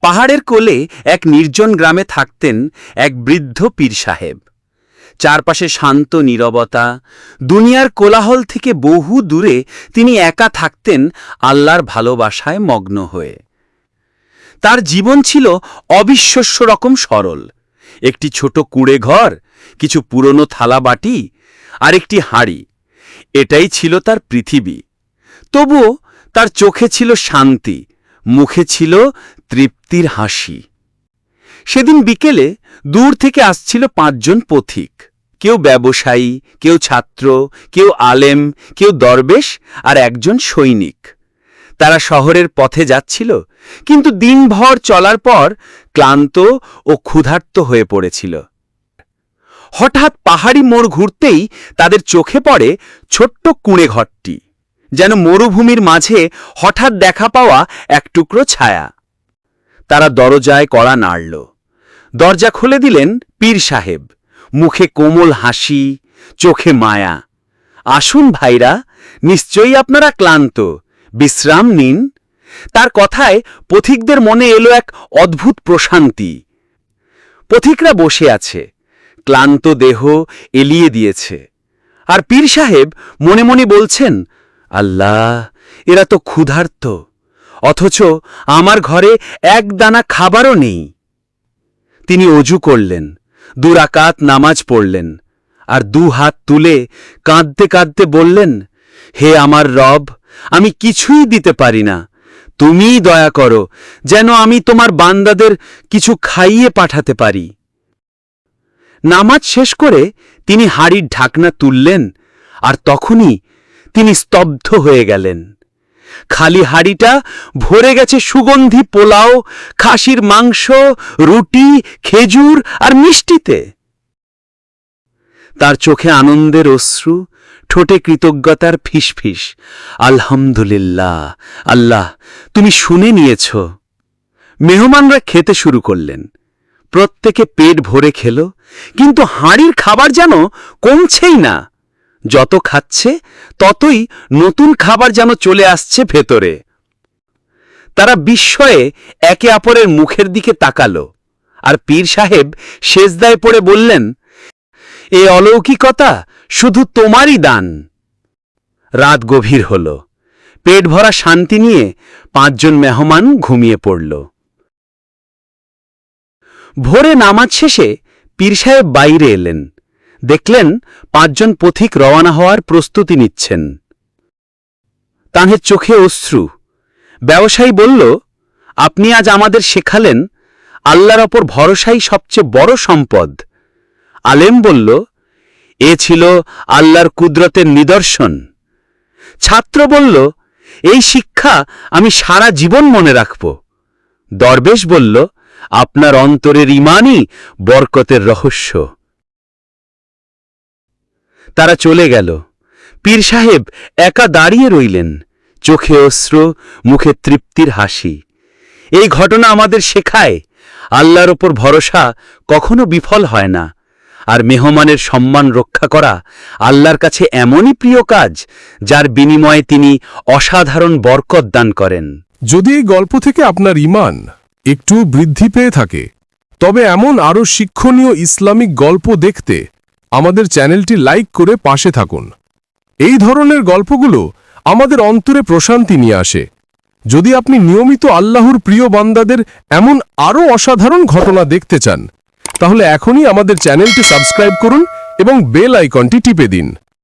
পাহাড়ের কোলে এক নির্জন গ্রামে থাকতেন এক বৃদ্ধ পীর সাহেব। চারপাশে শান্ত নীরবতা, দুনিয়ার কোলাহল থেকে বহু দূরে তিনি একা থাকতেন আল্লাহর ভালোবাসায় মগ্ন হয়ে। তার জীবন ছিল অবিশ্বাস্য রকম সরল। একটি ছোট কুঁড়ে ঘর, কিছু পুরনো থালা বাটি আর একটি হাঁড়ি। এটাই ছিল তার পৃথিবী। তবুও তার চোখে ছিল শান্তি মুখে ছিল তৃপ্তির হাসি। সেদিন বিকেলে দূর থেকে আসছিল পাঁচজন পথিক। কেউ ব্যবসায়ী, কেউ ছাত্র, কেউ আলেম, কেউ দরবেশ আর একজন সৈনিক। তারা শহরের পথে যাচ্ছিল, কিন্তু দিনভর চলার পর ক্লান্ত ও ক্ষুধার্ত হয়ে পড়েছিল। হঠাৎ পাহাড়ি মোড় ঘুরতেই তাদের চোখে পড়ে ছোট্ট কুঁড়ে ঘরটি যেন মরুভূমির মাঝে হঠাৎ দেখা পাওয়া এক টুকরো ছায়া। তারা দরজায় কড়া নাড়ল। দরজা খুলে দিলেন পীর সাহেব। মুখে কোমল হাসি, চোখে মায়া। আসুন ভাইরা, নিশ্চয়ই আপনারা ক্লান্ত। বিশ্রাম নিন। তার কথায় পথিকদের মনে এলো এক অদ্ভুত প্রশান্তি। পথিকরা বসে আছে। ক্লান্ত দেহ এলিয়ে দিয়েছে। আর পীর সাহেব মনে মনে বলছেন আল্লাহ, এরা তো ক্ষুধার্ত, অথচ আমার ঘরে এক দানা খাবারও নেই। তিনি অজু করলেন দুরাকাত নামাজ পড়লেন, আর দু হাত তুলে কাঁদতে কাঁদতে বললেন, হে আমার রব, আমি কিছুই দিতে পারি না। তুমিই দয়া করো, যেন আমি তোমার বান্দাদের কিছু খাইয়ে পাঠাতে পারি। নামাজ শেষ করে তিনি হাড়ির ঢাকনা তুললেন, আর তখনই তিনি স্তব্ধ হয়ে গেলেন। খালি হাড়িটা ভরে গেছে সুগন্ধি পোলাও, খাসির মাংস, রুটি, খেজুর আর মিষ্টিতে। তার চোখে আনন্দের অশ্রু, ঠোঁটে কৃতজ্ঞতার ফিসফিস। আলহামদুলিল্লাহ, আল্লাহ, তুমি শুনে নিয়েছ। মেহমানরা খেতে শুরু করলেন। প্রত্যেকে পেট ভরে খেল, কিন্তু হাঁড়ির খাবার যেন কমছেই না। যত খাচ্ছে, ততই নতুন খাবার যেন চলে আসছে ভেতরে। তারা বিস্ময়ে একে অপরের মুখের দিকে তাকালো, আর পীর সাহেব সেজদায় পড়ে বললেন, এ অলৌকিকতা শুধু তোমারই দান। রাত গভীর হল। পেট ভরা শান্তি নিয়ে পাঁচজন মেহমান ঘুমিয়ে পড়ল। ভোরে নামাজ শেষে পীর সাহেব বাইরে এলেন। দেখলেন পাঁচজন পথিক রওনা হওয়ার প্রস্তুতি নিচ্ছেন। তাঁদের চোখে অশ্রু। ব্যবসায়ী বলল, আপনি আজ আমাদের শেখালেন আল্লাহর ওপর ভরসাই সবচেয়ে বড় সম্পদ। আলেম বলল, এ ছিল আল্লাহর কুদরতের নিদর্শন। ছাত্র বলল, এই শিক্ষা আমি সারা জীবন মনে রাখব। দরবেশ বলল, আপনার অন্তরের ইমানই বরকতের রহস্য। তারা চলে গেল। পীর সাহেব একা দাঁড়িয়ে রইলেন, চোখে অশ্রু, মুখে তৃপ্তির হাসি। এই ঘটনা আমাদের শেখায়, আল্লাহর ওপর ভরসা কখনো বিফল হয় না। আর মেহমানের সম্মান রক্ষা করা আল্লাহর কাছে এমনই প্রিয় কাজ, যার বিনিময়ে তিনি অসাধারণ বরকত দান করেন। যদি এই গল্প থেকে আপনার ইমান একটু বৃদ্ধি পেয়ে থাকে, তবে এমন আরও শিক্ষণীয় ইসলামিক গল্প দেখতে আমাদের চ্যানেলটি লাইক করে পাশে থাকুন। এই ধরনের গল্পগুলো আমাদের অন্তরে প্রশান্তি নিয়ে আসে। যদি আপনি নিয়মিত আল্লাহর প্রিয় বান্দাদের এমন আরও অসাধারণ ঘটনা দেখতে চান, তাহলে এখনই আমাদের চ্যানেলটি সাবস্ক্রাইব করুন এবং বেল আইকনটি টিপে দিন।